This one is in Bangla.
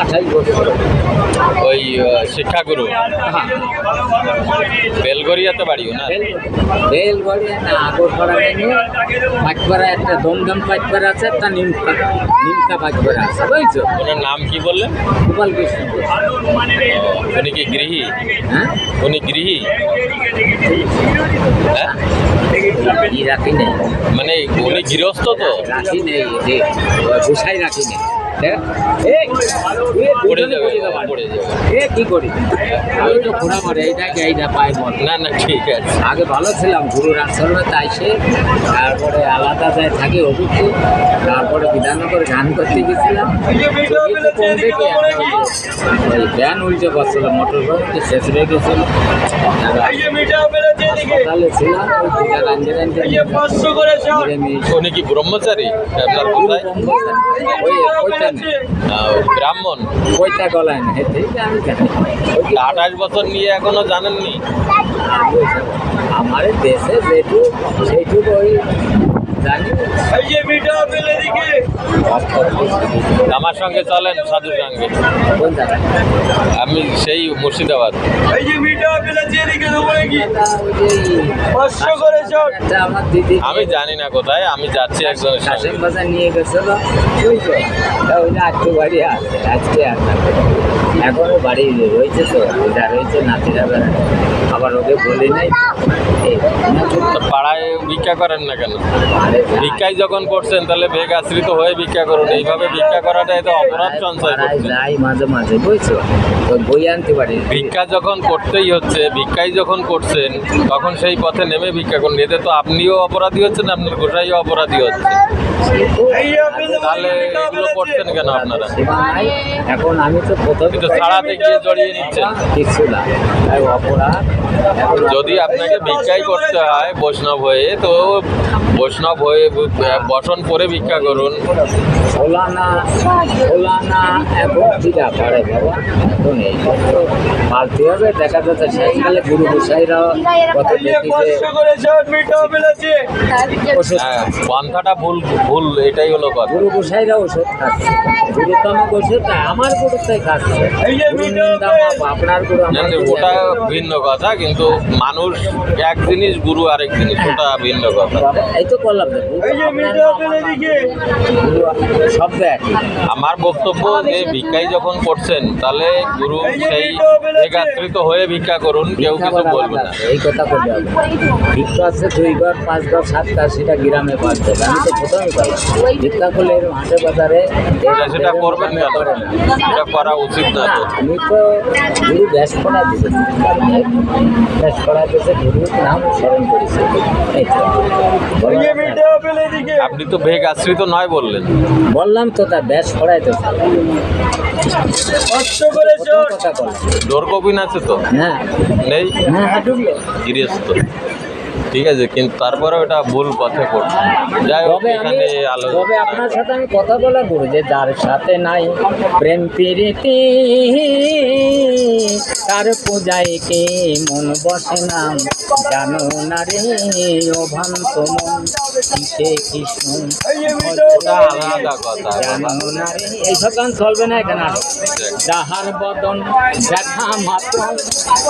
আঠাইশ বছর ওই শিক্ষাগুরু। বেলগড়িয়াতে বাড়িও না? বেলগড়িয়া গড়ে না আগরপাড়া নেই পাঁচপাড়া একটা দমদম পাঁচপাড়া আছে একটা নিমকা নিমকা পাঁচপাড়া আছে বুঝছ? ওনার নাম কি বললেন? গোপাল কৃষ্ণ। উনি কি গৃহী? হ্যাঁ? উনি গৃহী? হ্যাঁ? রাখি নেই। মানে উনি গৃহস্থ তো? রাখি নেই গুছাই রাখি নেই। কি করি? আমি তো ঘোরা মারে এইটাকে এইটা পাই না না ঠিক আছে। আগে ভালো ছিলাম গুরুর আশ্রমে তাই সে তারপরে আলাদা যায় থাকি অভিজ্ঞ তারপরে বিধাননগর গান করতে গেছিলাম। ভ্যান উল্টে মোটর শেষ হয়ে গেছিল। হাসপাতালে ছিলাম ওই টিকা রাঞ্জে রাঞ্জে উনি কি ব্রহ্মচারী? আপনার কোথায়? ওই ওইটা ব্রাহ্মণ? ওইটা গলায় না। আঠাশ বছর নিয়ে এখনও জানেননি? আমার দেশে যেহেতু সেইটুকু ওই আমার সঙ্গে চলেন সাধু সঙ্গে। আমি সেই মুর্শিদাবাদ। একটা আমার দিদি আমি জানি না কোথায় আমি যাচ্ছি একজনের কাশেম বাজার নিয়ে গেছিল তা ওইটা একটু বাড়ি আছে আজকে আর না। এখনও বাড়ি রয়েছে তো ওইটা রয়েছে নাতিরা বেড়া আবার ওকে বলি নাই। পাড়ায় ভিক্ষা করেন না কেন? আরে ভিক্ষাই যখন করছেন তাহলে বেগ আশ্রিত হয়ে ভিক্ষা করুন। এইভাবে ভিক্ষা করাটা এটা অপরাধ সঞ্চয় যাই মাঝে মাঝে বুঝছ? তো বই আনতে পারি। ভিক্ষা যখন করতেই হচ্ছে ভিক্ষাই যখন করছেন তখন সেই পথে নেমে ভিক্ষা করুন। এতে তো আপনিও অপরাধী হচ্ছেন আপনার গোটাইও অপরাধী হচ্ছে। তাহলে এগুলো করছেন কেন আপনারা? এখন আমি তো কিন্তু ছাড়াতে গিয়ে জড়িয়ে নিচ্ছেন। কিছু না অপরাধ। যদি আপনাকে ভিক্ষাই করতে হয় বৈষ্ণব হয়ে তো বৈষ্ণব হয়ে বসন পরে ভিক্ষা করুন। ফোলানা ফোলানা এখন দিদা পারে বাবা? এখন এই পালতে হবে দেখা যাচ্ছে। শেষকালে গুরু গোসাইরা কত হ্যাঁ পন্থাটা ভুল ভুল এটাই হলো কথা। গুরু গোসাইরা ওষুধ খাচ্ছে। গুরু তো আমার খাচ্ছে। আপনার গুরু ওটা ভিন্ন কথা কিন্তু মানুষ এক জিনিস গুরু আরেক জিনিস ওটা ভিন্ন কথা। এই তো করলাম আমার শব্দ আমার বক্তব্য যে ভিক্ষাই যখন করছেন তাহলে গুরু সেই একাত্রিত হয়ে ভিক্ষা করুন কেউ কিছু বলবে না। এই কথা বলতে হবে। ভিক্ষা আছে দুই ঘর পাঁচ ঘর সাত ঘর সেটা গ্রামে পাওয়া যাবে আমি তো প্রথমে বললাম ভিক্ষা করলে এরকম হাটে বাজারে সেটা করবেন কেন? করে না। এটা করা উচিত না আমি তো গুরু ব্যাস করা দিয়েছে ব্যাস করা দিয়েছে গুরুর নাম স্মরণ করেছে। আপনি তো বেগ আশ্রিত নয় বললেন। বললাম তো তা ব্যাস করাই তো ডোর কবিন আছে তো? হ্যাঁ নেই? হ্যাঁ গৃহস্থ ঠিক আছে কিন্তু তারপরে ওটা ভুল পথে পড়ছে যাই হোক এখানে তবে আপনার সাথে আমি কথা বলা করব যে যার সাথে নাই প্রেম প্রীতি তার পূজায় কে মন বসে না? জানো না রে ও ভ্রান্ত মন কিসে কৃষ্ণ আলাদা কথা জানো না রে এইসব গান চলবে না এখানে। যাহার বদন দেখা মাত্র।